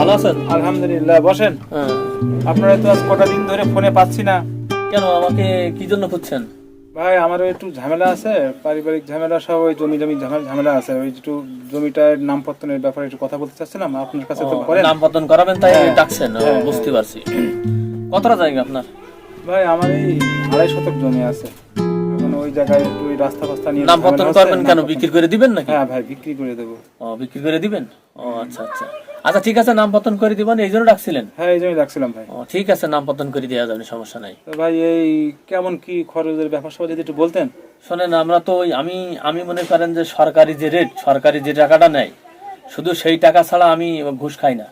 ভালো আছেন? আলহামদুলিল্লাহ বসেন। হ্যাঁ। আপনারা তো আজ কটা দিন ধরে ফোনে পাচ্ছি না। কেন আমাকে কি জন্য খুঁজছেন? ভাই আমারও একটু ঝামেলা আছে পারিবারিক ঝামেলা সব ওই জমি জমি ঝামেলা আছে। ওই একটু জমিটার নামপত্তনের ব্যাপারে একটু কথা বলতে চাচ্ছিলাম আপনার কাছে তো করেন। নাম বদন করাবেন তাই হ্যাঁ। ডাকছেন? হ্যাঁ, বুঝতে পারছি। কতটা জায়গা আপনার? ভাই আমার এই আড়াই শতক জমি আছে। এখন ওই জায়গায় একটু ওই রাস্তা ফাস্তা নিয়ে নাম বদন করবেন কেন? বিক্রি করে দিবেন নাকি? হ্যাঁ ভাই বিক্রি করে দেবো। ও বিক্রি করে দিবেন? ও আচ্ছা আচ্ছা। আচ্ছা ঠিক আছে নাম পতন করে দিবেন এই জন্য ডাকছিলেন? হ্যাঁ এই জন্যই রাখছিলাম ভাই। ও ঠিক আছে নাম পতন করে দেওয়া যাবে সমস্যা নাই। ভাই এই কেমন কি খরচের ব্যাপার সব যদি একটু বলতেন। শোনেন আমরা তো আমি আমি মনে করেন যে সরকারি যে রেট সরকারি যে টাকাটা নেয় শুধু সেই টাকা ছাড়া আমি ঘুষ খাই না।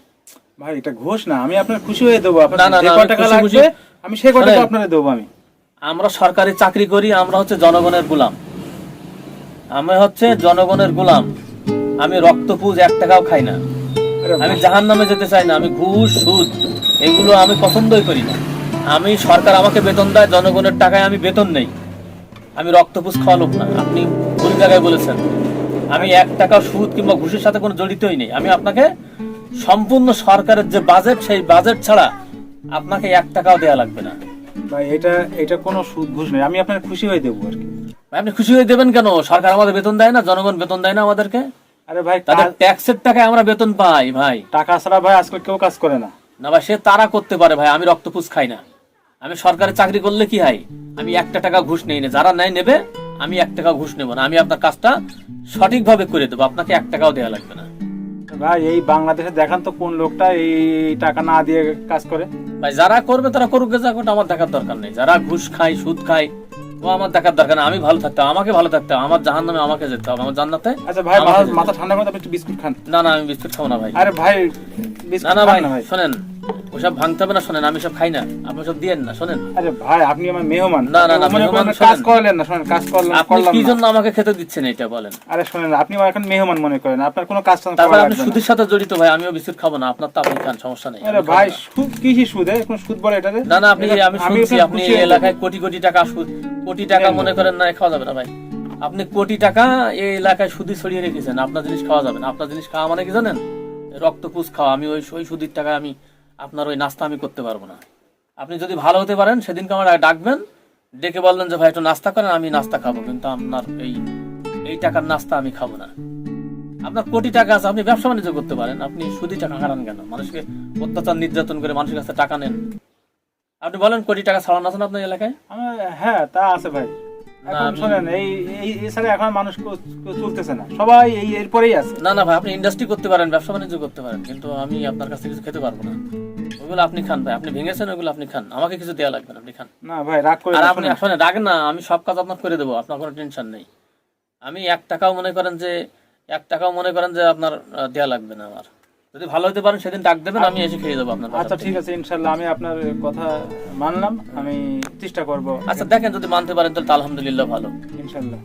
ভাই এটা ঘুষ না আমি আপনার খুশি হয়ে দেবো না, না, টাকা লাগবে আমি সেই শোনেন। আপনারে দেবো আমি। আমরা সরকারি চাকরি করি আমরা হচ্ছে জনগণের গোলাম। আমি হচ্ছে জনগণের গোলাম। আমি রক্তপুজ এক টাকাও খাই না। আমি জাহান নামে যেতে চাই না আমি ঘুষ সুদ এগুলো আমি পছন্দই করি না। আমি সরকার আমাকে বেতন দেয় জনগণের টাকায় আমি বেতন নেই। আমি রক্তপুষ খাওয়া লোক না। আপনি ভুল জায়গায় বলেছেন। আমি এক টাকা সুদ কিংবা ঘুষের সাথে কোনো জড়িতই নেই। আমি আপনাকে সম্পূর্ণ সরকারের যে বাজেট সেই বাজেট ছাড়া আপনাকে এক টাকাও দেওয়া লাগবে না। ভাই এটা এটা কোনো সুদ ঘুষ নেই আমি আপনার খুশি হয়ে দেবো আর কি। আপনি খুশি হয়ে দেবেন কেন? সরকার আমাদের বেতন দেয় না জনগণ বেতন দেয় না আমাদেরকে। আরে ভাই তাদের ট্যাক্সের টাকায় আমরা বেতন পাই ভাই। টাকা ছাড়া ভাই আজকাল কেউ কাজ করে না। না ভাই সে তারা করতে পারে ভাই আমি রক্তপুষ খাই না। আমি সরকারি চাকরি করলে কি হয়? আমি একটা টাকা ঘুষ নেই না যারা নাই নেবে আমি এক টাকা ঘুষ নেব না আমি আপনার কাজটা সঠিকভাবে করে দেবো আপনাকে এক টাকাও দেওয়া লাগবে না। ভাই এই বাংলাদেশে দেখান তো কোন লোকটা এই টাকা না দিয়ে কাজ করে। ভাই যারা করবে তারা করুক আমার দেখার দরকার নেই। যারা ঘুষ খায় সুদ খায় ও আমার দেখার দরকার না আমি ভালো থাকতাম আমাকে ভালো থাকতাম আমার জাহান নামে আমাকে যেতে হবে আমার জান্নাতে আচ্ছা ভাই মাথা-। ঠান্ডা করে আপনি একটু বিস্কুট খান। না না আমি বিস্কুট খাব না ভাই। আরে ভাই না না ভাই। শোনেন। ওসব ভাঙতে হবে না শোনেন আমি সব খাই না। আপনি সব দিয়েন না শোনেন। আরে ভাই আপনি আমার মেহমান। না, না, না, মেহমান কাজ করলেন না শোনেন কাজ করলাম আপনি কি জন্য আমাকে খেতে দিচ্ছেন এটা বলেন? আরে শোনেন আপনি আমার এখন মেহমান মনে করেন আপনার কোনো কাজ করা আপনি সুদের সাথে জড়িত ভাই আমিও বিস্কুট খাব না আপনার তো আপনি খান সমস্যা নেই আরে ভাই। সুদ কিসি সুদ এ? কোন সুদ বলে এটারে না না আপনি আমি শুনছি আপনি এলাকায় কোটি কোটি টাকা সুদ কোটি টাকা মনে করেন না খাওয়া যাবে না ভাই। আপনি কোটি টাকা এই এলাকায় সুদি ছড়িয়ে রেখেছেন আপনার জিনিস খাওয়া যাবে না আপনার জিনিস খাওয়া মানে কি জানেন? রক্ত রক্তপুষ খাওয়া আমি ওই ওই সুদির টাকা আমি আপনার ওই নাস্তা আমি করতে পারব না। আপনি যদি ভালো হতে পারেন, সেদিনকে আমার ডাকবেন, ডেকে বললেন যে, ভাই, একটু নাস্তা করেন, আমি নাস্তা খাব। কিন্তু আপনার এই এই টাকার নাস্তা আমি খাব না। আপনার কোটি টাকা আছে, আপনি ব্যবসা বাণিজ্য করতে পারেন। আপনি সুদি টাকা হারান কেন? মানুষকে অত্যাচার, নির্যাতন করে মানুষের কাছে টাকা নেন। আপনি বলেন, কোটি টাকা ছাড়ানো আছেন আপনার এলাকায়? হ্যাঁ তা আছে ভাই। এখন আমি- এই এই এছাড়া এখন মানুষ কেউ- কেউ চলতেছে না। সবাই এই এরপরেই আছে। না না ভাই আপনি ইন্ডাস্ট্রি করতে পারেন ব্যবসা বাণিজ্য করতে পারেন কিন্তু আমি আপনার কাছ কিছু খেতে পারব না। ওগুলো আপনি খান ভাই আপনি ভেঙেছেন ওগুলো আপনি খান। আমাকে কিছু দেওয়া লাগবে না আপনি খান। না ভাই রাগ করে আর আপনি না আমি সব কাজ আপনার করে দেবো আপনার কোনো টেনশন নেই। আমি এক টাকাও মনে করেন যে এক টাকাও মনে করেন যে আপনার দেয়া লাগবে না আমার। যদি ভালো হতে পারেন সেদিন ডাক দেবেন আমি এসে খেয়ে দেবো আপনার আচ্ছা ঠিক আছে ইনশাল্লাহ আমি আপনার কথা মানলাম আমি চেষ্টা করব। আচ্ছা দেখেন যদি মানতে পারেন তাহলে আলহামদুলিল্লাহ ভালো। ইনশাল্লাহ।